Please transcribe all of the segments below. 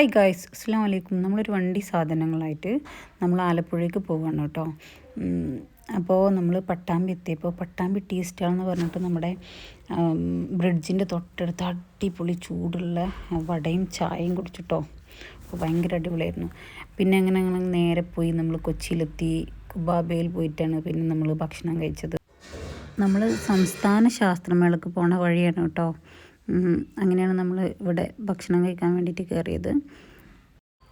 Hi guys അസ്സാം വലൈക്കും നമ്മളൊരു വണ്ടി സാധനങ്ങളായിട്ട് നമ്മൾ ആലപ്പുഴയ്ക്ക് പോവാണ് കേട്ടോ. അപ്പോൾ നമ്മൾ പട്ടാമ്പി എത്തിയപ്പോൾ പട്ടാമ്പി ടീ സ്റ്റാൾ എന്ന് പറഞ്ഞിട്ട് നമ്മുടെ ബ്രിഡ്ജിന്റെ തൊട്ടടുത്ത് അടിപൊളി ചൂടുള്ള വടയും ചായയും കുടിച്ചിട്ടോ. അപ്പോൾ ഭയങ്കര അടിപൊളിയായിരുന്നു. പിന്നെ അങ്ങനെ അങ്ങനെ നേരെ പോയി നമ്മൾ കൊച്ചിയിലെത്തി. കുബാബയിൽ പോയിട്ടാണ് പിന്നെ നമ്മൾ ഭക്ഷണം കഴിച്ചത്. നമ്മൾ സംസ്ഥാന ശാസ്ത്രമേളക്ക് പോണ വഴിയാണ് കേട്ടോ. അങ്ങനെയാണ് നമ്മൾ ഇവിടെ ഭക്ഷണം കഴിക്കാൻ വേണ്ടിയിട്ട് കയറിയത്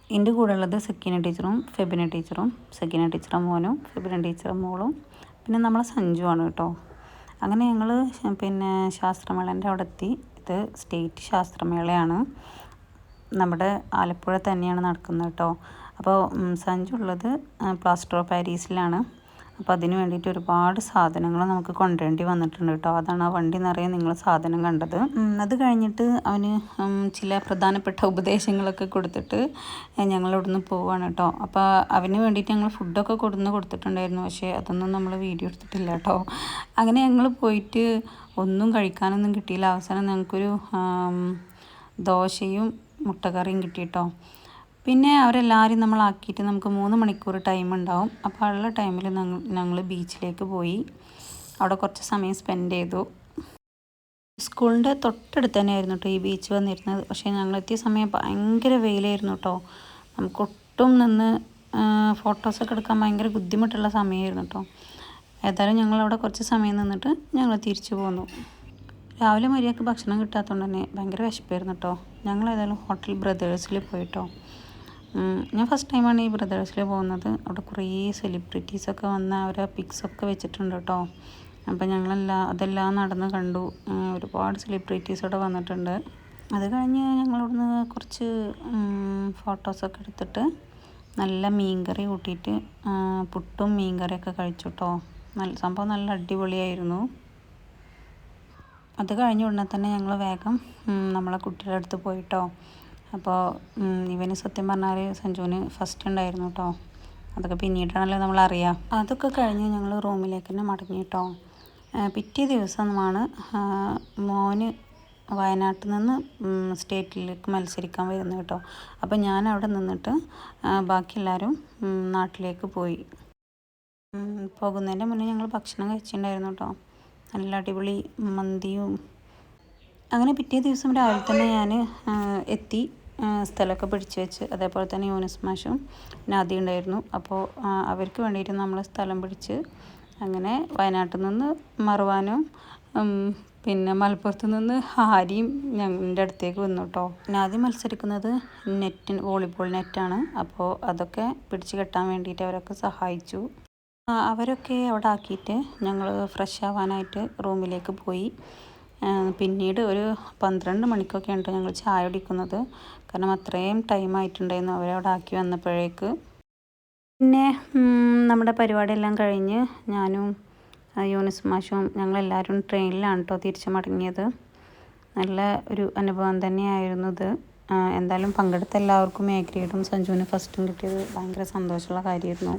എന്റെ കൂടെ ഉള്ളത് സക്കീന ടീച്ചറും ഫെബിന ടീച്ചറും സക്കീന ടീച്ചറും മോനും ഫെബിന ടീച്ചറും മോളും പിന്നെ നമ്മളെ സഞ്ജുവാണ് കേട്ടോ. അങ്ങനെ ഞങ്ങൾ പിന്നെ ശാസ്ത്രമേളന്റെ അവിടെ എത്തി ഇത് സ്റ്റേറ്റ് ശാസ്ത്രമേളയാണ്. നമ്മുടെ ആലപ്പുഴ തന്നെയാണ് നടക്കുന്നത് കേട്ടോ. അപ്പോൾ സഞ്ജു ഉള്ളത് പ്ലാസ്റ്റർ ഓഫ് പാരീസിലാണ്. അപ്പോൾ അതിന് വേണ്ടിയിട്ട് ഒരുപാട് സാധനങ്ങൾ നമുക്ക് കൊണ്ടുവരേണ്ടി വന്നിട്ടുണ്ട് കേട്ടോ. അതാണ് ആ വണ്ടി നിറയെ നിങ്ങൾ സാധനം കണ്ടത്. അത് കഴിഞ്ഞിട്ട് അവന് ചില പ്രധാനപ്പെട്ട ഉപദേശങ്ങളൊക്കെ കൊടുത്തിട്ട് ഞങ്ങൾ ഇവിടുന്ന് പോവാണ് കേട്ടോ. അപ്പോൾ അവന് വേണ്ടിയിട്ട് ഞങ്ങൾ ഫുഡൊക്കെ കൊടുന്ന് കൊടുത്തിട്ടുണ്ടായിരുന്നു. പക്ഷേ അതൊന്നും നമ്മൾ വീഡിയോ എടുത്തിട്ടില്ല കേട്ടോ. അങ്ങനെ ഞങ്ങൾ പോയിട്ട് ഒന്നും കഴിക്കാനൊന്നും കിട്ടിയില്ല. അവസാനം ഞങ്ങൾക്കൊരു ദോശയും മുട്ടക്കറിയും കിട്ടിയിട്ടോ പിന്നെ അവരെല്ലാവരും നമ്മളാക്കിയിട്ട് നമുക്ക് മൂന്ന് മണിക്കൂർ ടൈം ഉണ്ടാവും. അപ്പോൾ ഉള്ള ടൈമിൽ ഞങ്ങൾ ബീച്ചിലേക്ക് പോയി. അവിടെ കുറച്ച് സമയം സ്പെൻഡ് ചെയ്തു. സ്കൂളിന്റെ തൊട്ടടുത്ത് തന്നെയായിരുന്നു കേട്ടോ ഈ ബീച്ച് വന്നിരുന്നത്. പക്ഷേ ഞങ്ങൾ എത്തിയ സമയം ഭയങ്കര വെയിലായിരുന്നു കേട്ടോ നമുക്ക് ഒട്ടും നിന്ന് ഫോട്ടോസൊക്കെ എടുക്കാൻ ഭയങ്കര ബുദ്ധിമുട്ടുള്ള സമയമായിരുന്നു കേട്ടോ ഏതായാലും ഞങ്ങളവിടെ കുറച്ച് സമയം നിന്നിട്ട് ഞങ്ങൾ തിരിച്ചു പോന്നു. രാവിലെ മര്യാദയ്ക്ക് ഭക്ഷണം കിട്ടാത്തതുകൊണ്ട് തന്നെ ഭയങ്കര വിശപ്പായിരുന്നു കേട്ടോ ഞങ്ങൾ ഏതായാലും ഹോട്ടൽ ബ്രദേഴ്സിൽ പോയിട്ടോ ഞാൻ ഫസ്റ്റ് ടൈമാണ് ഈ ബ്രദേഴ്സിൽ പോകുന്നത്. അവിടെ കുറേ സെലിബ്രിറ്റീസൊക്കെ വന്ന് അവരെ പിക്സൊക്കെ വെച്ചിട്ടുണ്ട് കേട്ടോ അപ്പോൾ ഞങ്ങളെല്ലാം അതെല്ലാം നടന്ന് കണ്ടു. ഒരുപാട് സെലിബ്രിറ്റീസ് അവിടെ വന്നിട്ടുണ്ട്. അത് കഴിഞ്ഞ് ഞങ്ങളിവിടുന്ന് കുറച്ച് ഫോട്ടോസൊക്കെ എടുത്തിട്ട് നല്ല മീൻകറി കൂട്ടിയിട്ട് പുട്ടും മീൻകറിയൊക്കെ കഴിച്ചു കേട്ടോ നല്ല സംഭവം നല്ല അടിപൊളിയായിരുന്നു. അത് കഴിഞ്ഞ ഉടനെ തന്നെ ഞങ്ങൾ വേഗം നമ്മളെ കുട്ടിയുടെ അടുത്ത് പോയിട്ടോ അപ്പോൾ ഇവന് സത്യം പറഞ്ഞാൽ സഞ്ജുവിന് ഫസ്റ്റ് ഉണ്ടായിരുന്നു കേട്ടോ അതൊക്കെ പിന്നീടാണല്ലോ നമ്മൾ അറിയാം അതൊക്കെ കഴിഞ്ഞ് ഞങ്ങൾ റൂമിലേക്ക് തന്നെ മടങ്ങി കേട്ടോ പിറ്റേ ദിവസമാണ് മോന് വയനാട്ടിൽ നിന്ന് സ്റ്റേറ്റിലേക്ക് മത്സരിക്കാൻ വരുന്നത് കേട്ടോ അപ്പോൾ ഞാൻ അവിടെ നിന്നിട്ട് ബാക്കി എല്ലാവരും നാട്ടിലേക്ക് പോയി. പോകുന്നതിന്റെ മുന്നേ ഞങ്ങൾ ഭക്ഷണം കഴിച്ചിട്ടുണ്ടായിരുന്നു കേട്ടോ നല്ല അടിപൊളി മന്തിയും. അങ്ങനെ പിറ്റേ ദിവസം രാവിലെ തന്നെ ഞാൻ എത്തി. സ്ഥലമൊക്കെ പിടിച്ചു വെച്ച് അതേപോലെ തന്നെ യൂനിസ് മാഷും നാദി ഉണ്ടായിരുന്നു. അപ്പോൾ അവർക്ക് വേണ്ടിയിട്ട് നമ്മൾ സ്ഥലം പിടിച്ച് അങ്ങനെ വയനാട്ടിൽ നിന്ന് മറുവാനും പിന്നെ മലപ്പുറത്ത് നിന്ന് ഹാരിയും ഞങ്ങളുടെ അടുത്തേക്ക് വന്നു കേട്ടോ നാദി മത്സരിക്കുന്നത് നെറ്റ് വോളിബോൾ നെറ്റാണ്. അപ്പോൾ അതൊക്കെ പിടിച്ച് കെട്ടാൻ വേണ്ടിയിട്ട് അവരൊക്കെ സഹായിച്ചു. അവരൊക്കെ അവിടെ ആക്കിയിട്ട് ഞങ്ങൾ ഫ്രഷ് ആവാനായിട്ട് റൂമിലേക്ക് പോയി. പിന്നീട് ഒരു പന്ത്രണ്ട് മണിക്കൊക്കെ കേട്ടോ ഞങ്ങൾ ചായ കുടിക്കുന്നത്. കാരണം അത്രയും ടൈം ആയിട്ടുണ്ടായിരുന്നു അവരവിടെ ആക്കി വന്നപ്പോഴേക്ക്. പിന്നെ നമ്മുടെ പരിപാടിയെല്ലാം കഴിഞ്ഞ് ഞാനും യൂനിസ് മാഷും ഞങ്ങളെല്ലാവരും ട്രെയിനിലാണ് കേട്ടോ തിരിച്ചു മടങ്ങിയത് നല്ല ഒരു അനുഭവം തന്നെയായിരുന്നു ഇത്. എന്തായാലും പങ്കെടുത്ത എല്ലാവർക്കും എ ഗ്രേഡും സഞ്ജുവിന് ഫസ്റ്റും കിട്ടിയത് ഭയങ്കര സന്തോഷമുള്ള കാര്യമായിരുന്നു.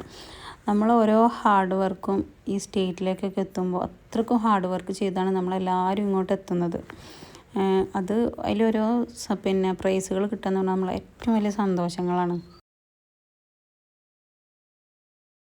നമ്മൾ ഓരോ ഹാർഡ് വർക്കും ഈ സ്റ്റേറ്റിലേക്കൊക്കെ എത്തുമ്പോൾ അത്രക്കും ഹാർഡ് വർക്ക് ചെയ്താണ് നമ്മളെല്ലാവരും ഇങ്ങോട്ട് എത്തുന്നത്. അത് അതിലൊരു പിന്നെ പ്രൈസുകൾ കിട്ടുക എന്ന് പറഞ്ഞാൽ നമ്മളെ ഏറ്റവും വലിയ സന്തോഷങ്ങളാണ്.